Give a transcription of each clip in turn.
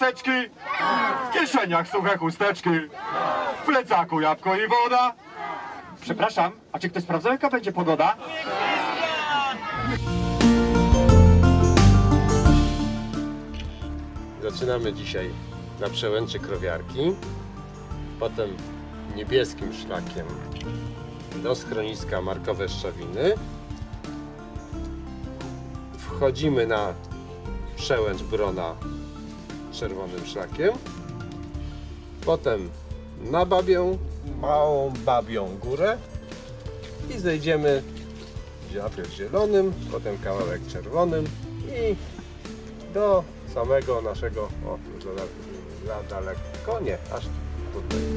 Maseczki, w kieszeniach suche chusteczki, w plecaku jabłko i woda. Przepraszam, a czy ktoś sprawdzał jaka będzie pogoda? Zaczynamy dzisiaj na przełęczy krowiarki, potem niebieskim szlakiem do schroniska Markowe Szczawiny. Wchodzimy na przełęcz Brona czerwonym szlakiem. Potem na Babią, małą Babią Górę i zejdziemy najpierw zielonym, potem kawałek czerwonym i do samego naszego, o za, za daleko, nie, aż tutaj.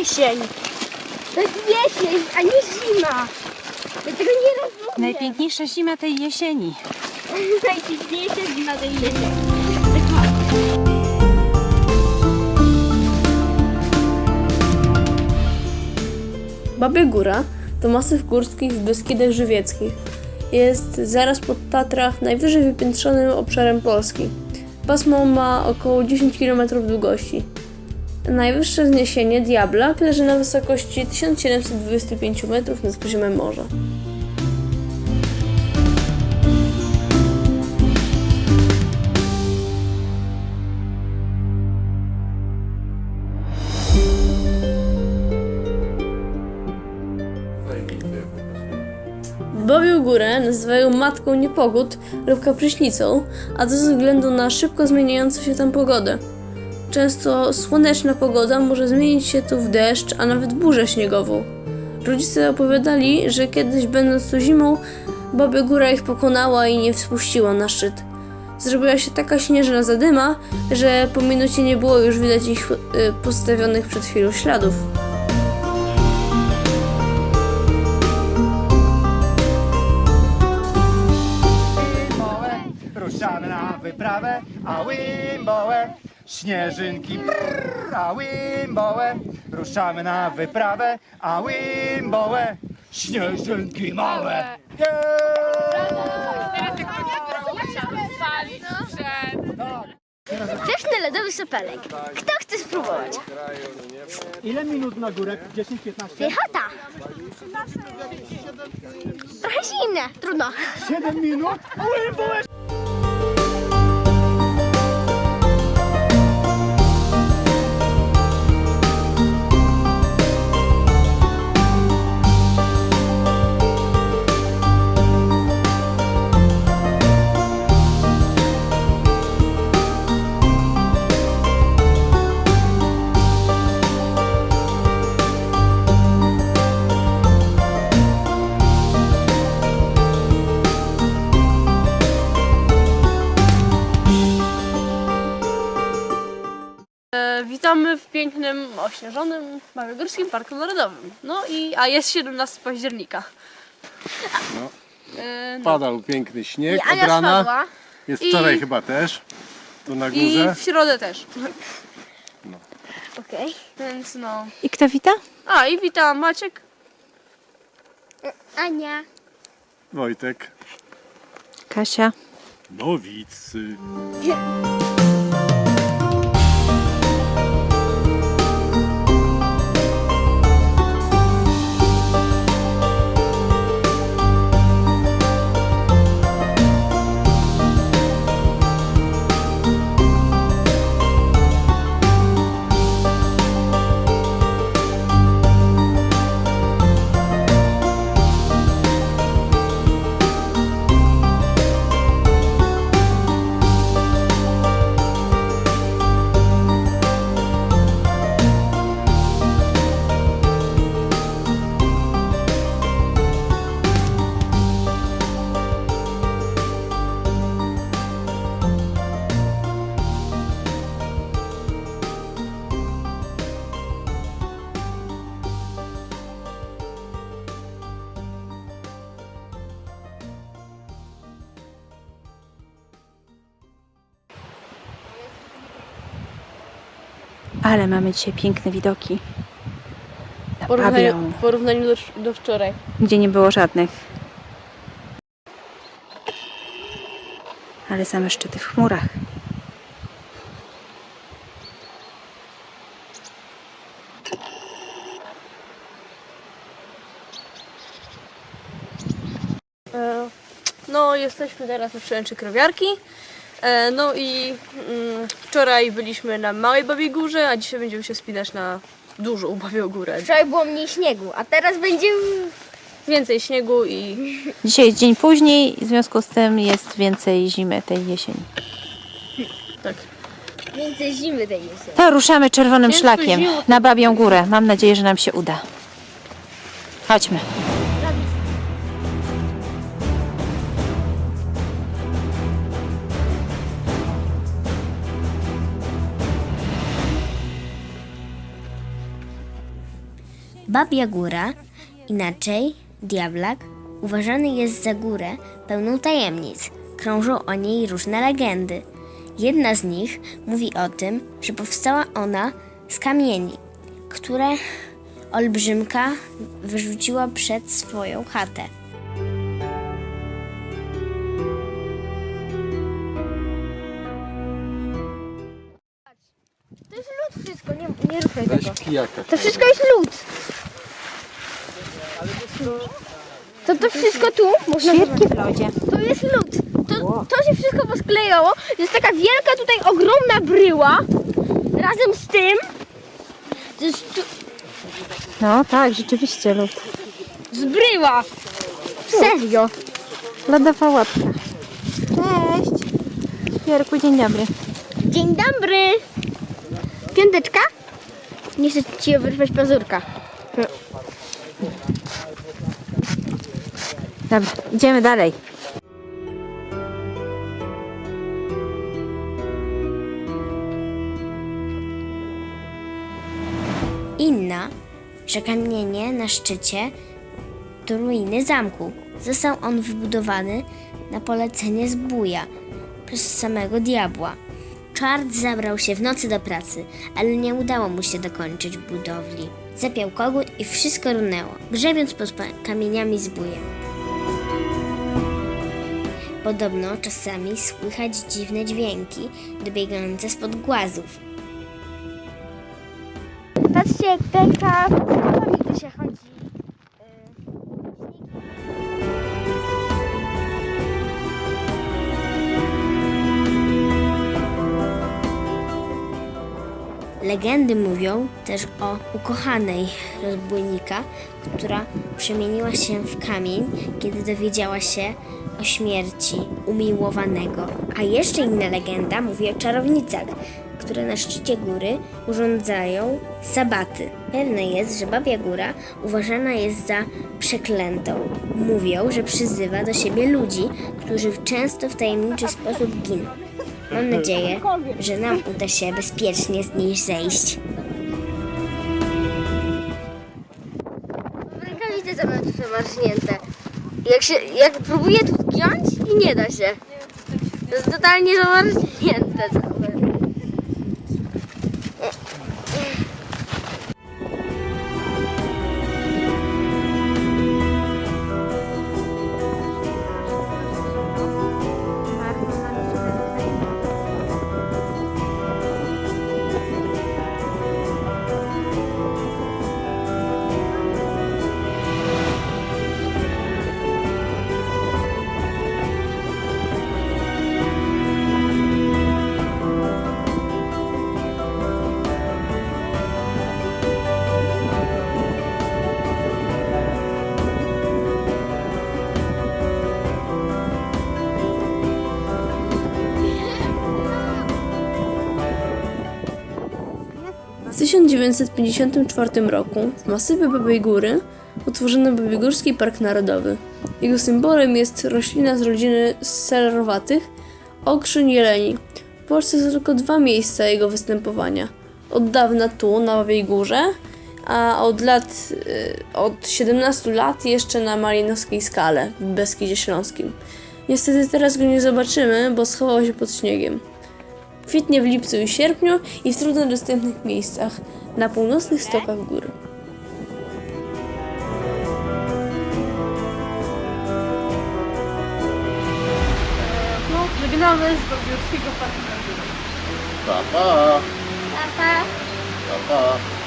Jesień. To jest jesień, a nie zima. Ja tego nie rozumiem. Najpiękniejsza zima tej jesieni. Najpiękniejsza zima tej jesieni. Babia Góra to masyw górski w Beskidach Żywieckich. Jest zaraz pod Tatrach najwyżej wypiętrzonym obszarem Polski. Pasmo ma około 10 km długości. Najwyższe wzniesienie Diabla leży na wysokości 1725 metrów nad poziomem morza. Babią Górę nazywają matką niepogód lub kapryśnicą, a to ze względu na szybko zmieniającą się tam pogodę. Często słoneczna pogoda może zmienić się tu w deszcz, a nawet burzę śniegową. Rodzice opowiadali, że kiedyś będąc tu zimą, Babia Góra ich pokonała i nie wspuściła na szczyt. Zrobiła się taka śnieżna zadyma, że po minucie nie było już widać ich y, postawionych przed chwilą śladów. Ruszamy na wyprawę, a Wimbołe, śnieżynki, brrr, a Wimbołe, ruszamy na wyprawę, a Wimbołe, śnieżynki małe. Pyszny lodowy sopelek. Kto chce spróbować? Ile minut na górę? 10-15? Piechota. Trochę zimne, trudno. 7 minut? A Wimbołe, Witamy w pięknym, ośnieżonym Małogórskim Parku Narodowym. No i, a jest 17 października. E, no. Padał piękny śnieg I od Ania rana, spadła. jest I- wczoraj chyba też, tu na I górze. w środę też. Okej. Więc no. I kto wita? A i witam Maciek. Ania. Wojtek. Kasia. Nowicy. Ale mamy dzisiaj piękne widoki. Na porównaniu, w porównaniu do, do wczoraj. gdzie nie było żadnych. Ale same szczyty w chmurach. E, No, jesteśmy teraz na przełęczy Krowiarki. E, No i mm, wczoraj byliśmy na Małej Babiej Górze, a dzisiaj będziemy się spinać na dużą Babią Górę. Wczoraj było mniej śniegu, a teraz będzie Więcej śniegu i Dzisiaj jest dzień później, w związku z tym jest więcej zimy tej jesieni. tak. więcej zimy tej jesieni. To ruszamy czerwonym Więc szlakiem na Babią Górę. Mam nadzieję, że nam się uda. Chodźmy. Babia Góra, inaczej Diablak, uważany jest za górę pełną tajemnic. Krążą o niej różne legendy. Jedna z nich mówi o tym, że powstała ona z kamieni, które olbrzymka wyrzuciła przed swoją chatę. To jest lód wszystko, nie, nie ruszaj Weź tego. kijaka. To wszystko jest lód. To to wszystko tu można Świerki w lodzie. To jest lód. To, to się wszystko posklejało. Jest taka wielka tutaj ogromna bryła. Razem z tym. Tu, No tak, rzeczywiście lód. z bryła. Serio. Lodowa łapka. Cześć. Świerku, dzień dobry. Dzień dobry. Piąteczka? Nie chcę ci wyrwać pazurka. Idziemy dalej. Inna, że kamienie na szczycie to ruiny zamku. Został on wybudowany na polecenie zbója przez samego diabła. Czart zabrał się w nocy do pracy, ale nie udało mu się dokończyć budowli. Zapiał kogut i wszystko runęło, grzebiąc pod kamieniami zbója. Podobno czasami słychać dziwne dźwięki dobiegające spod głazów. Patrzcie, jak pęka tu się chodzi. Legendy mówią też o ukochanej rozbójnika, która przemieniła się w kamień, kiedy dowiedziała się o śmierci umiłowanego. A jeszcze inna legenda mówi o czarownicach, które na szczycie góry urządzają sabaty. Pewne jest, że Babia Góra uważana jest za przeklętą. Mówią, że przyzywa do siebie ludzi, którzy często w tajemniczy sposób giną. Mam nadzieję, że nam uda się bezpiecznie z niej zejść. Rękawice są nawet przemarznięte. Jak się, jak próbuję tu zgiąć i nie da się. To jest totalnie zamarznięte całe. 1954 roku w masywie Babiej Góry utworzono Babiegórski Park Narodowy. Jego symbolem jest roślina z rodziny selerowatych, okrzyn jeleni. W Polsce są tylko dwa miejsca jego występowania. Od dawna tu, na Babiej Górze, a od lat, y, od 17 lat jeszcze na Malinowskiej Skale w Beskidzie Śląskim. Niestety teraz go nie zobaczymy, bo schował się pod śniegiem. Kwitnie w lipcu i sierpniu i w trudno dostępnych miejscach na północnych stokach gór. No, żegnamy z Bobiorskiego Parku Narodowego. Pa, pa! Pa, pa! Pa, pa!